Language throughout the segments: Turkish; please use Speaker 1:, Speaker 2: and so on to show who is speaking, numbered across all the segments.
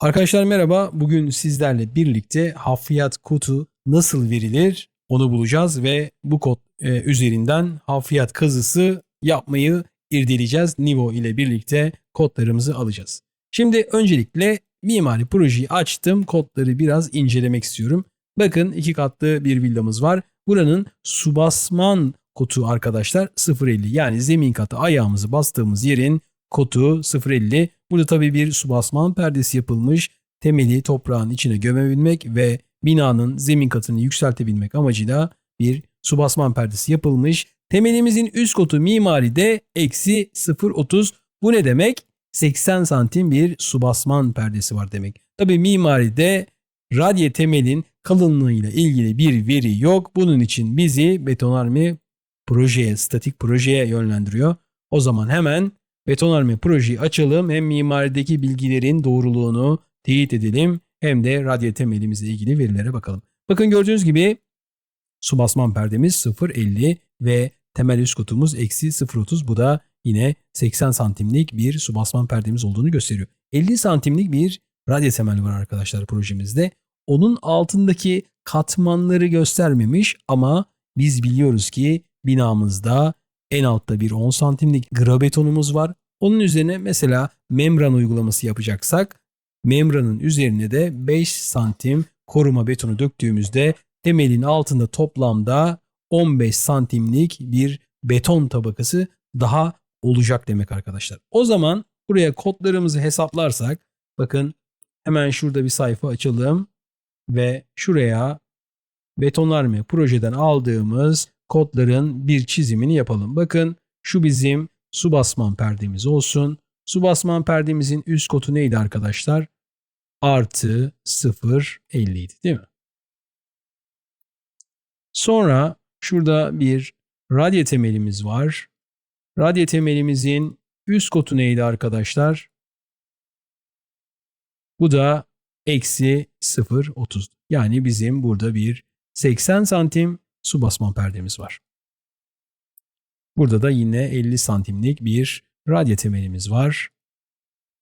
Speaker 1: Arkadaşlar merhaba. Bugün sizlerle birlikte hafriyat kodu nasıl verilir onu bulacağız ve bu kod e, üzerinden hafriyat kazısı yapmayı irdeleyeceğiz. Nivo ile birlikte kodlarımızı alacağız. Şimdi öncelikle mimari projeyi açtım. Kodları biraz incelemek istiyorum. Bakın iki katlı bir villamız var. Buranın subasman kodu arkadaşlar 0.50 yani zemin katı ayağımızı bastığımız yerin kodu 0.50. Burada tabii bir subasman perdesi yapılmış. Temeli toprağın içine gömebilmek ve binanın zemin katını yükseltebilmek amacıyla bir subasman perdesi yapılmış. Temelimizin üst kotu mimaride eksi 0.30. Bu ne demek? 80 santim bir subasman perdesi var demek. Tabii mimaride radye temelin kalınlığıyla ilgili bir veri yok. Bunun için bizi betonarme projeye, statik projeye yönlendiriyor. O zaman hemen betonarme projeyi açalım. Hem mimarideki bilgilerin doğruluğunu teyit edelim hem de radye temelimizle ilgili verilere bakalım. Bakın gördüğünüz gibi su basman perdemiz 0.50 ve temel üst kutumuz eksi 0.30. Bu da yine 80 santimlik bir su basman perdemiz olduğunu gösteriyor. 50 santimlik bir radye temel var arkadaşlar projemizde. Onun altındaki katmanları göstermemiş ama biz biliyoruz ki binamızda en altta bir 10 santimlik grabetonumuz var. Onun üzerine mesela membran uygulaması yapacaksak membranın üzerine de 5 santim koruma betonu döktüğümüzde temelin altında toplamda 15 santimlik bir beton tabakası daha olacak demek arkadaşlar. O zaman buraya kodlarımızı hesaplarsak bakın hemen şurada bir sayfa açalım ve şuraya betonarme projeden aldığımız kodların bir çizimini yapalım. Bakın şu bizim su basman perdemiz olsun. Su basman perdemizin üst kodu neydi arkadaşlar? Artı 0.50 idi değil mi? Sonra şurada bir radye temelimiz var. Radye temelimizin üst kodu neydi arkadaşlar? Bu da eksi 0.30. Yani bizim burada bir 80 santim su basman perdemiz var. Burada da yine 50 santimlik bir radya temelimiz var.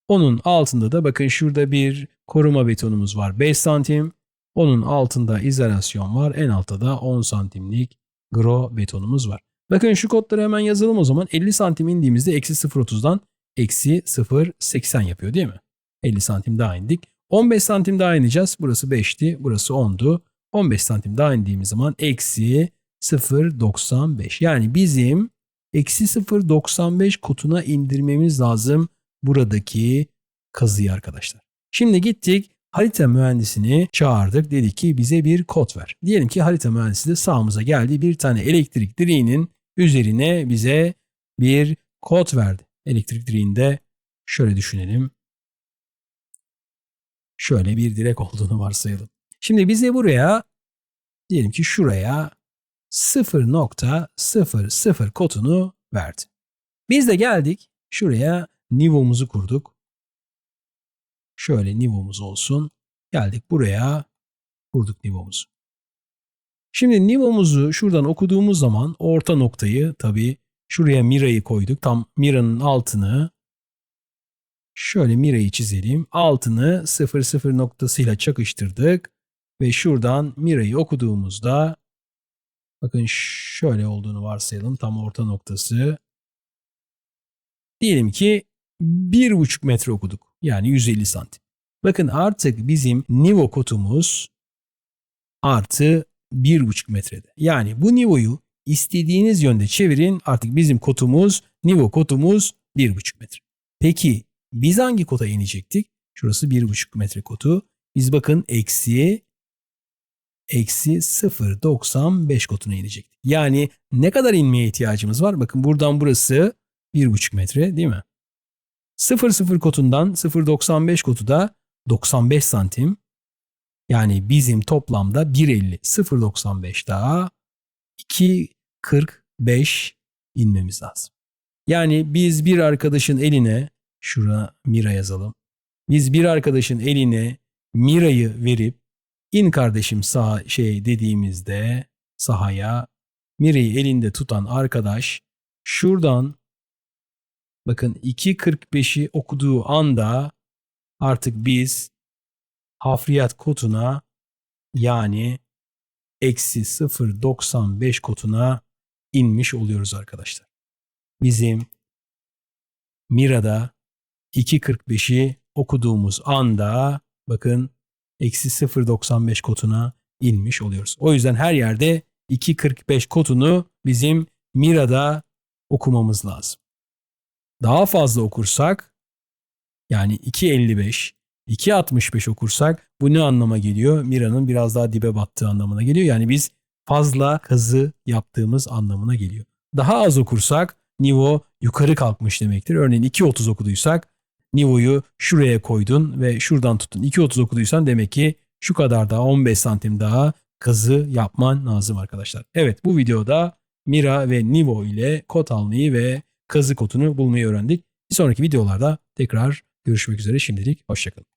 Speaker 1: Onun altında da bakın şurada bir koruma betonumuz var 5 santim. Onun altında izolasyon var. En altta da 10 santimlik gro betonumuz var. Bakın şu kodları hemen yazalım o zaman. 50 santim indiğimizde eksi 0.30'dan eksi 0.80 yapıyor değil mi? 50 santim daha indik. 15 santim daha ineceğiz. Burası 5'ti. Burası 10'du. 15 santim daha indiğimiz zaman eksi 0.95. Yani bizim eksi 0.95 kutuna indirmemiz lazım buradaki kazıyı arkadaşlar. Şimdi gittik harita mühendisini çağırdık. Dedi ki bize bir kod ver. Diyelim ki harita mühendisi de sağımıza geldi. Bir tane elektrik direğinin üzerine bize bir kod verdi. Elektrik direğinde şöyle düşünelim. Şöyle bir direk olduğunu varsayalım. Şimdi bize buraya diyelim ki şuraya 0.00 kodunu verdi. Biz de geldik şuraya nivomuzu kurduk. Şöyle nivomuz olsun. Geldik buraya kurduk nivomuzu. Şimdi nivomuzu şuradan okuduğumuz zaman orta noktayı tabii şuraya mirayı koyduk. Tam miranın altını şöyle mirayı çizelim. Altını 00 noktasıyla çakıştırdık. Ve şuradan mirayı okuduğumuzda bakın şöyle olduğunu varsayalım. Tam orta noktası. Diyelim ki 1,5 metre okuduk. Yani 150 santim. Bakın artık bizim nivo kotumuz artı 1,5 metrede. Yani bu nivoyu istediğiniz yönde çevirin. Artık bizim kotumuz, nivo kotumuz 1,5 metre. Peki biz hangi kota inecektik? Şurası 1,5 metre kotu. Biz bakın eksi eksi 0.95 kotuna inecektik. Yani ne kadar inmeye ihtiyacımız var? Bakın buradan burası 1,5 metre değil mi? 0,0 kotundan 0.95 kotu da 95 santim. Yani bizim toplamda 1.50, 0.95 daha 2.45 inmemiz lazım. Yani biz bir arkadaşın eline, şura Mira yazalım. Biz bir arkadaşın eline Mira'yı verip in kardeşim sağ şey dediğimizde sahaya Mira'yı elinde tutan arkadaş şuradan bakın 2.45'i okuduğu anda artık biz hafriyat kotuna yani eksi 0.95 kotuna inmiş oluyoruz arkadaşlar. Bizim Mira'da 2.45'i okuduğumuz anda bakın eksi 0.95 kotuna inmiş oluyoruz. O yüzden her yerde 2.45 kotunu bizim Mira'da okumamız lazım. Daha fazla okursak yani 2.55, 2.65 okursak bu ne anlama geliyor? Mira'nın biraz daha dibe battığı anlamına geliyor. Yani biz fazla kazı yaptığımız anlamına geliyor. Daha az okursak nivo yukarı kalkmış demektir. Örneğin 2.30 okuduysak nivoyu şuraya koydun ve şuradan tuttun. 2.30 okuduysan demek ki şu kadar daha 15 santim daha kazı yapman lazım arkadaşlar. Evet bu videoda Mira ve Nivo ile kod almayı ve kazı kodunu bulmayı öğrendik. Bir sonraki videolarda tekrar görüşmek üzere şimdilik hoşçakalın.